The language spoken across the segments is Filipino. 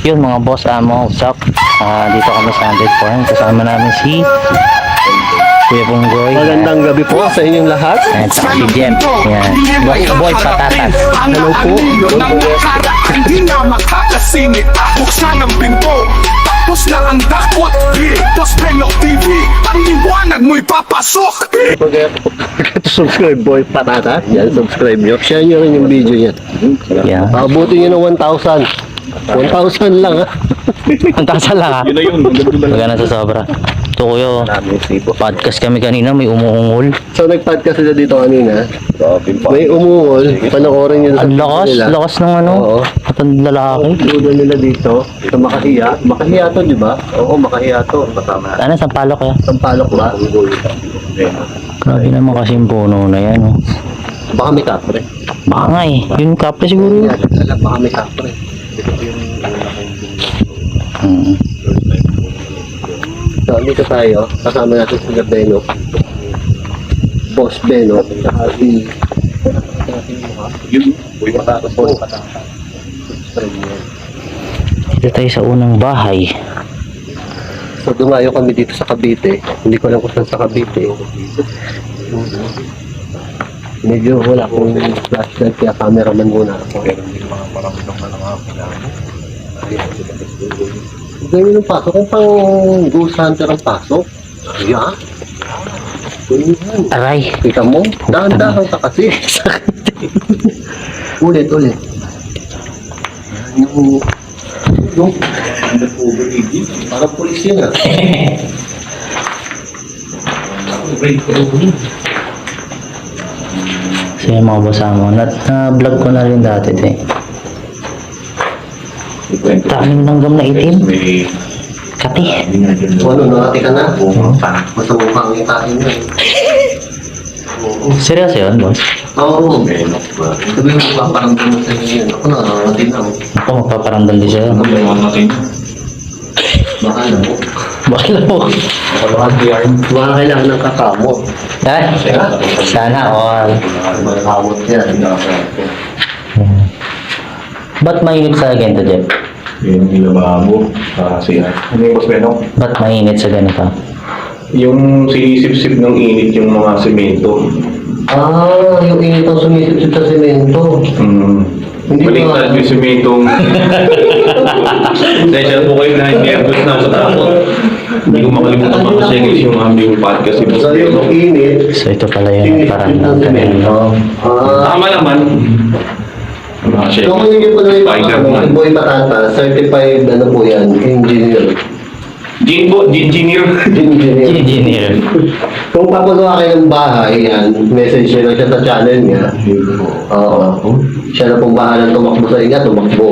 Yun mga boss, ah, mga usap. Ah, dito kami sa 100 Farm. Kasama namin si Kuya Punggoy. Magandang gabi po sa inyong lahat. Ayan, saka si Jem. Ayan. Boss Boy Patatas. Hello po. Hindi na makakasingit Buksan ang pinto Tapos na ang dakwat Tapos Penok TV Ang liwanag mo'y papasok subscribe boy patata. Yan, subscribe nyo. Share nyo rin yung video niya. Yan. Pabuti nyo ng 1,000. 1,000 lang ha. Ang taas lang ha. Yun na yun, maganda Magana sa sobra. Ito kuya, podcast kami kanina, may umuungol. So nag-podcast sila dito kanina. May umuol. Panoorin nyo sa Ang lakas, nila. lakas ng ano. Oo. At ang lalaki. Ludo nila dito sa Makahiya. Makahiya to, di ba? Oo, Makahiya to. Ano, sa palo kaya? Sampalok ba? Grabe naman kasi yung puno na yan. Oh. Baka may kapre. Baka nga eh. Yung kapre siguro. Alam, baka may kapre. Hmm. So, dito tayo. Kasama natin si Beno. Boss Beno. Saka si... Yun, uy, patatas po. Dito tayo sa unang bahay. So, dumayo kami dito sa Cavite. Hindi ko alam kung saan sa Cavite. Medyo wala akong flashlight kaya cameraman muna ako. Pero hindi mga paramdam na lang ako kailangan. Ganyan yung pasok. Kung pang ghost hunter ang pasok. Yeah. Ganyan. Aray. Kita mo? Dahan-dahan ka kasi. ulit, ulit. Yung... Yung... Parang pulis yun ah. Yung mga basama. Na, na-vlog ko na rin dati ito eh. Daming langgam na itim. Kati. Ano, nakati ka na? Masama kang itain mo eh. Seryoso yun, boss? Oo. ba? Sabi mo ba, parang gano'n sa inyo yun. Ako na, nakati na. oh. Ako, magpaparamdam din sa'yo. Ano yung mga natin? Baka na po. Mo? Kapalahan ko yan. Baka kailangan ng kakamot. Ay, sana all. Kakamot yan. Ba't mainit sa ganito, Jeff? Yun yung lababo. Kasi yan. Ano yung boss menok? Ba't mainit sa ganito? Yung sinisip-sip ng init yung mga semento. Ah, yung init ang sumisip sa semento. Hmm. Hindi Baliktad ba- yung sementong... Dahil po kayo na hindi abot na sa takot. Hindi ko makalimutan makasengis yung aming podcast. So yung init, So ito pala yung parang ng ng semento. Ah, Tama naman. So, chef. kung hindi po na yung Spider ano, man. Boy Patata, certified ano po yan, engineer. Gin po, engineer. Engineer. engineer. Kung papagawa kayo ng bahay, yan, message nyo lang siya sa channel niya. Oo. Siya na pong bahala tumakbo sa inyo, tumakbo.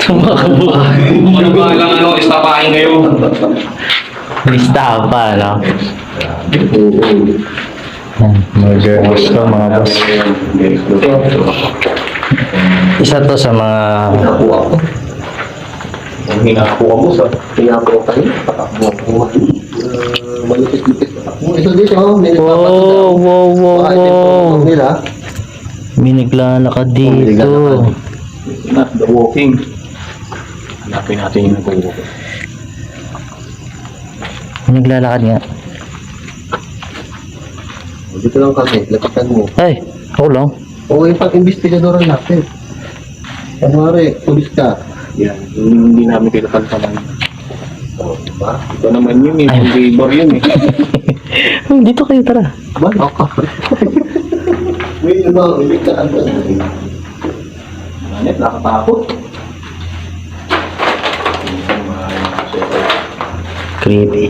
Tumakbo. Ano ba lang ano, istapahin kayo? Lista pa, no? Oo. Yan, murder boss to, mga boss. Isa to sa mga... Pinapo ako. Ang hinakuha mo sa Pinapo kayo, patakbo ako. Uh, Malipit-lipit patakbo. Isa dito, oh, may Wow, nagpapatid. wow, wow, ito wow. tutok nila. May naglalakad May dito. not the walking. Hanapin natin yung nag-walking. May naglalakad nga. Dito lang kami, lapitan mo. Ay, ako lang. Oo, yung pag-investigador natin. Kunwari, pulis ka. Yan, yung hindi namin kinakalpaman. Oo, diba? Ito naman yun eh, yung labor yun eh. Hmm, dito kayo, tara. Ba, ako. May iba, may kaan ba? Manit, nakatakot. Creepy.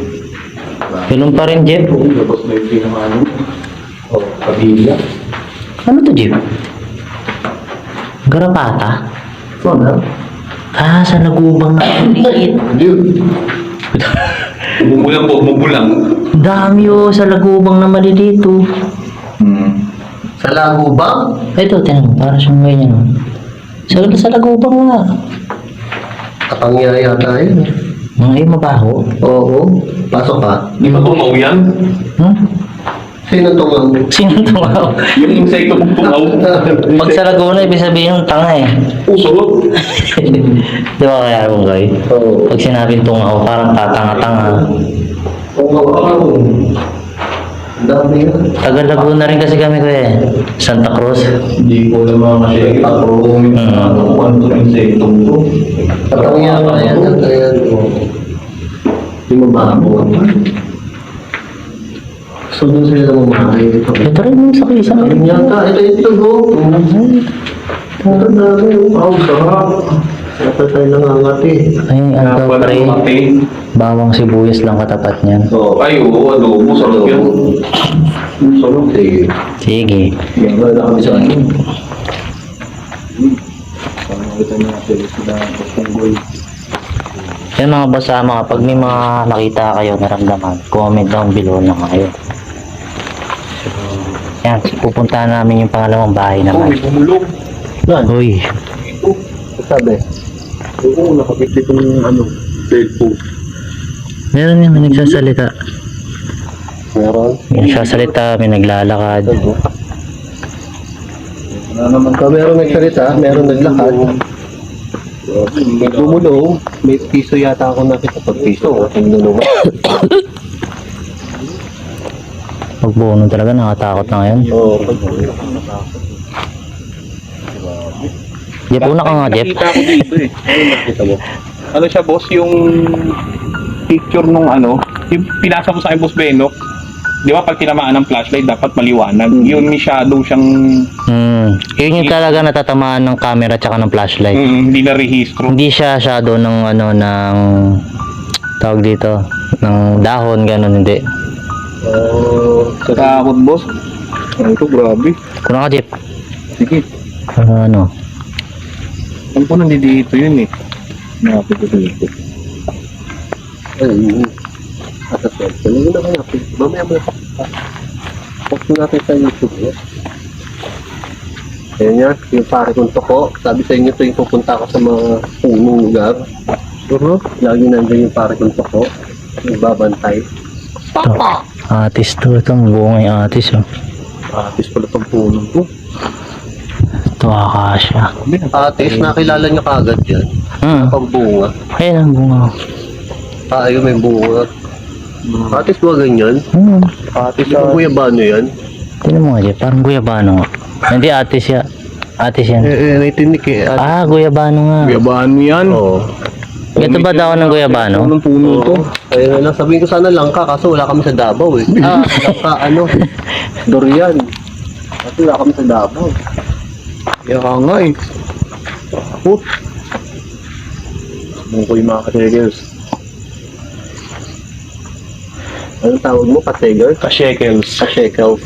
Ganun pa rin, Jeff. Tapos yung pinamano. O, pabila. Ano to, Jeff? Garapata? Na? Ah, sa nagubang na maliit. Dude. Bumubulang po, bumubulang. Dami oh, sa lagubang na maliliit oh. Hmm. Sa lago ba? Ito, tinan mo, para siyang ganyan oh. Sa, sa lagubang nga. Kapangyari yata yun. Mga ay mabaho. Oo. Pasok ka. Di ba tumaw yan? Hmm? Sino tungaw? Sino tungaw? Yung insekto kong tungaw. Pag sa Laguna, ibig sabihin yung tanga eh. Puso. Di ba kaya kung guy? Oo. Pag sinabing tungaw, parang tatanga-tanga. Tungaw ako. Ang dami yan. Taga Laguna rin kasi kami kuya eh. Santa Cruz. Hindi ko naman kasi ako kung ano kung ano yung insekto ko. Katangya pa yan. Hindi mo ba ako? So doon sila namamahay dito. Ito rin yung sa kisa. Ayun yata. Ito ito go. Ito dami. Wow, sarap. Ito tayo nangangati. Ay, ano daw Wala pre? Bawang sibuyas lang katapat niyan. So, Ay, oo, adobo. Sarap yan. Sarap. Sige. Sige. Yan na kami sa akin. Yan mga boss, ah, mga pag may mga nakita kayo, naramdaman, comment down below na kayo. Yan, pupuntahan namin yung pangalawang bahay Oh, naman. may bumulong. Yan. Uy, Sabi. Oo, nakabit dito ng ano, deadpool. meron yung may nagsasalita. Meron. May nagsasalita, may naglalakad. Wala naman So, meron nagsalita, meron naglakad. May bumulong. May piso yata ako nakita pag piso. Ang nulungan. Pag buo talaga, nakatakot na ngayon. Oo. Jeff, una ka nga, Jeff. Nakita ko dito eh. Nakita mo. Ano siya boss, yung picture nung ano, yung pinasa mo sa akin boss Benok, di ba pag tinamaan ng flashlight dapat maliwanag. Yun may shadow siyang Hmm, yun yung talaga natatamaan ng camera tsaka ng flashlight. mm, hindi na rehistro. Hindi siya shadow ng ano, ng tawag dito, ng dahon, ganun, hindi. Oo. Sa takot boss. Ano ito, grabe. Kuna ka, Jeff. Sige. Ano, ano? Alam ko nandito yun eh. Nakapit ko dito. Ayun. At at at. Ano na kaya? Mamaya mo. Post mo natin sa YouTube. Eh. Ayan yan. Yung pare kong toko. Sabi sa inyo ito yung pupunta ako sa mga punong lugar. Pero lagi nandiyan yung pare kong toko. Nagbabantay. Atis to, ito, bungay atis, oh. Atis pala itong punong ko. Ito, akasya. Atis, nakilala niyo kagad yan. Hmm, Pambunga. ayun ang bunga. Ah, ayun may bunga. Atis ba ganyan? Hmm, Atis sa guyabano yan? tinan mo nga, Jeff, parang guyabano nga. Hindi, atis ya. Atis yan. Eh, eh, may tinik eh. Atis. Ah, guyabano nga. Guyabano yan. Oo. Ito ba daw ng guyabano? Anong puno to? Ayun na, sabihin ko sana langka kaso wala kami sa Davao eh. Ah, langka ano, durian. Kasi wala kami sa Davao. Kaya ka nga eh. Takot. Ano ko yung mga kategers? Anong tawag mo? Kateger? Ka-shekels. Kashekel.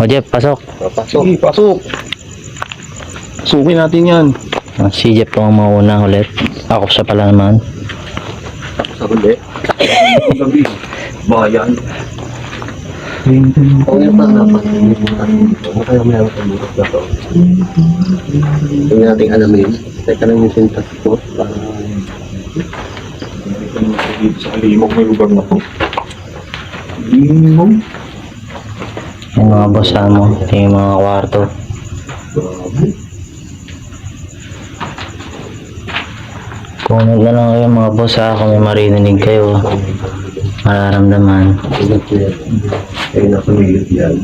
O, Jeff, pasok. Papasok. Sige, pasok. Sukin natin yan. Ah, Si Jeff ang mauna ulit. Ako siya pala naman. Sa huli. Gabi. Bayan. Kung yung pa dapat, ano kaya may ako sa bukas na to? Huwag nating alamin. Teka lang yung sintas ko. Para sa Kalimog may lugar na to. Kalimog? Yung mga boss mo. Ito yung mga kwarto. Comment na lang kayo mga boss ha kung may marinig kayo. Mararamdaman. Ingat ko yan. Kaya nakulilit yan.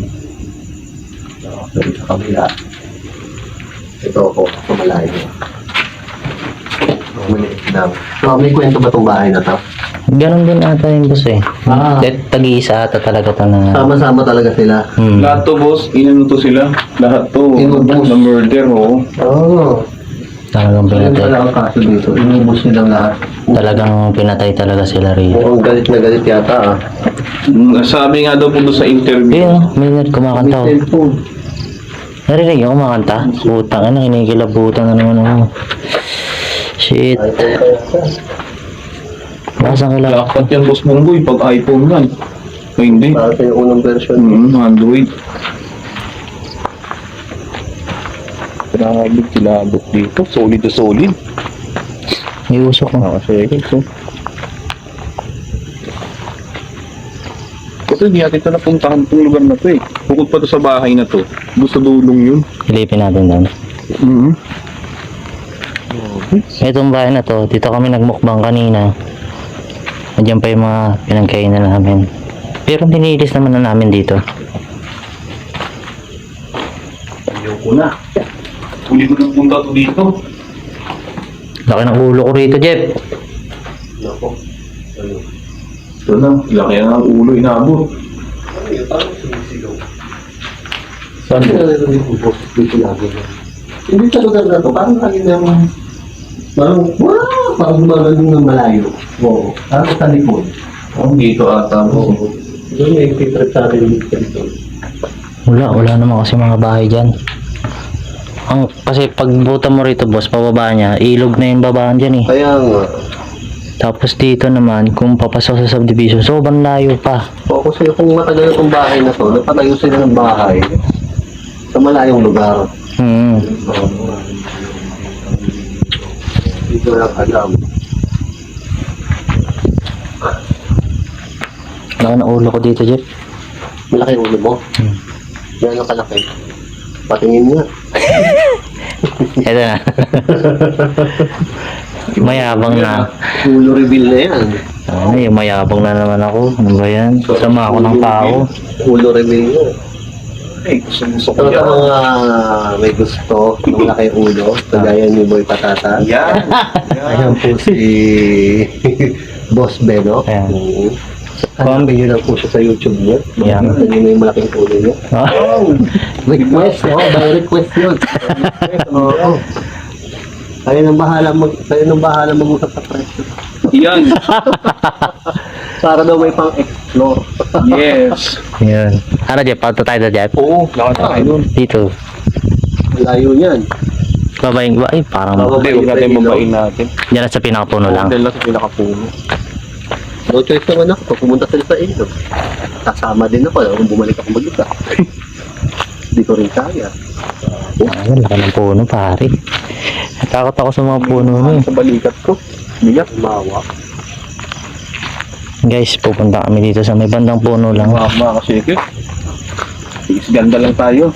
Nakasari sa kabila. Ito ako, sa malayo. Maliit lang. So, may kwento ba itong bahay na to? Ganon din ata yung boss eh. Ah. Tag- Tag-iisa ata talaga to na... Sama-sama talaga sila. Hmm. Lahat to boss, inano to sila. Lahat to. Inubos. Na murder, oh. Oo. Oh, Talagang Ganyan pinatay. pala ang kaso dito. Inubos nilang lahat. Talagang pinatay talaga sila rin. Mukhang galit na galit yata ah. Mm, Sabi nga daw po doon sa interview. Ayun, oh, may net kumakanta oh. cellphone. Narinig yung kumakanta? Putang ina, kinikilabutan na naman ako. Shit. ko lang. Lakpat yan boss Munggoy pag iPhone yan. O hindi. Para sa yung unang version. Mm, Android. Grabe, kilabot dito. Solid na solid. May usok ko. Nakasegel, so. Ito, hindi natin ito napuntahan itong lugar na to eh. Bukod pa to sa bahay na to. Gusto dulong yun. Ilipin natin doon. Mm-hmm. Itong bahay na to, dito kami nagmukbang kanina. Nandiyan pa yung mga pinagkainan namin. Pero ninilis naman na namin dito. Ayoko na. Huli ko nang punta to dito. Laki ng ulo ko rito, Jeff. Nako. Ano? Ito na, laki na ang ulo inabot. Ano yun? Parang sumisigaw. Saan yung boss dito lagi na? Hindi sa lugar na to, parang lagi na parang, wow, parang gumagalong ng malayo. Oo. Parang sa likod. Ang dito ata Oo. mo. Doon may trip sa atin dito. Wala, wala naman kasi mga bahay dyan. Ang, kasi pag buta mo rito, boss, pababa niya, ilog na yung babaan dyan eh. Kaya nga, Tapos dito naman, kung papasok sa subdivision, sobrang layo pa. focus sa'yo kung matagal itong bahay na to, napatayo sila ng bahay sa malayong lugar. Hmm. Dito lang alam. Laki ng ulo ko dito, Jeff. Malaki yung ulo mo. Hmm. Yan ang kalaki. Patingin niya. Ito na. mayabang na. Ulo reveal na yan. Ano, yung mayabang na naman ako. Ano ba yan? Sama ako ng tao. Ulo reveal na. Ay, gusto gusto ko mga may gusto ng laki ulo, kagaya ni Boy Patata. Yan. Ayan po si Boss Beno. Ayan. Kung video lang po siya sa YouTube niya. Makikita niyo na yung malaking ulo niya. Oh. Request, oh, by request yun. Oo. Kayo nang bahala mag kayo nang bahala mag-usap sa presyo. Yan. Para daw may pang-explore. Yes. Yan. Ano, Jeff? Pato tayo na, Jeff? Oo, lakad tayo dun. Dito. Layo niyan. Babaeng ba? Ay, parang. Hindi, huwag natin babain natin. dyan na sa pinakapuno lang. Dahil lang sa pinakapuno. No choice naman ako. Pag pumunta sila sa inyo, kasama din ako. Kung bumalik ako mag-isa. Hindi ko rin kaya. Ano, laki ng puno, pare. Natakot ako sa mga puno na. Sa balikat ko. Bigat. Mawa. Guys, pupunta kami dito sa may bandang puno lang. Mama kasi ito. Tigis ganda lang tayo.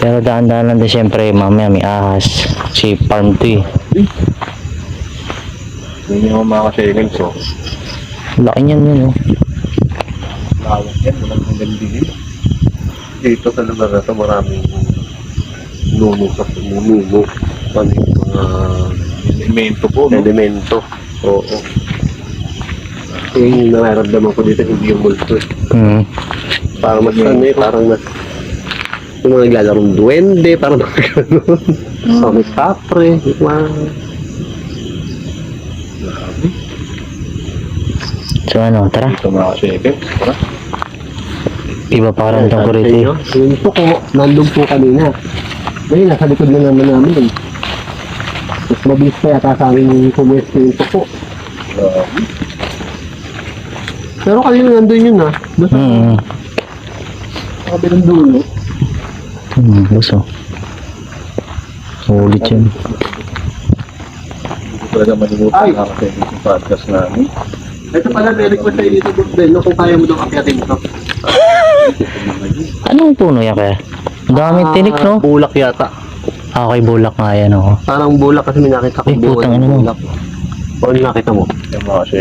Pero daan-daan lang din syempre, mamaya may ahas. Si farm to eh. Hindi nyo mga ka-seconds so. Laki niyan yun oh. Lawak yan, walang hanggang dilim. Dito sa lugar na ito, maraming sa nuno. Ano yung mga Elemento po, no? elemento. Oo. Eh, yung nararamdaman ko dito, hindi yung multo. eh. Hmm. Parang mas ano eh, parang mas yung mga naglalarong duwende, parang mga ganun. Oh, may kapre, mga... ano, tara. Ito mga ka-seconds. Tara. Iba pa rin ko rito eh. Yung po ko, nandun po kanina. Ngayon, nasa likod na naman namin. Mas mabilis pa yata sa amin pumwesto yung po Pero kanina nandun yun ah. Basta sa kabilang dulo. Hmm, gusto. Ulit yun. Hindi ko talaga ka-seconds yung podcast namin. Ito pala, may request sa'yo dito, Boss Ben, no? kung kaya mo daw akyatin ito. Anong puno yan kaya? Ang daming tinik no? Bulak yata. Ah, okay, bulak nga yan oh. Parang bulak kasi may nakita ko Eh, putang ina mo. bulak. O, ano nakita mo?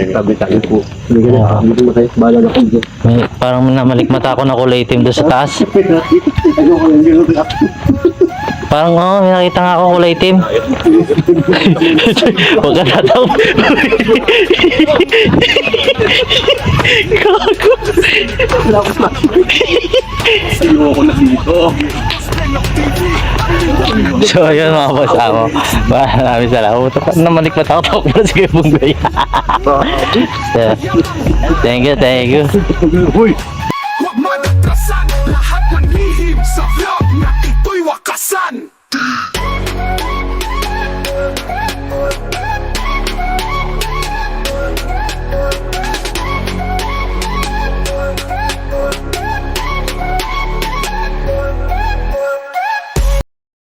Sabi tayo po. Hindi ka na, Ah. hindi ko masayos, bahala na ko dyan. May, parang namalikmata ako na kulay itim doon sa taas. Ayoko lang yun. Parang oo, may nakita nga ako kulay itim. Huwag ka tataw. Gago. Ayoko na dito. So, yun mga boss ako. Maraming salamat. Namalikmat ako. Takot na sige bunggay. so, thank you, thank you. wakasan!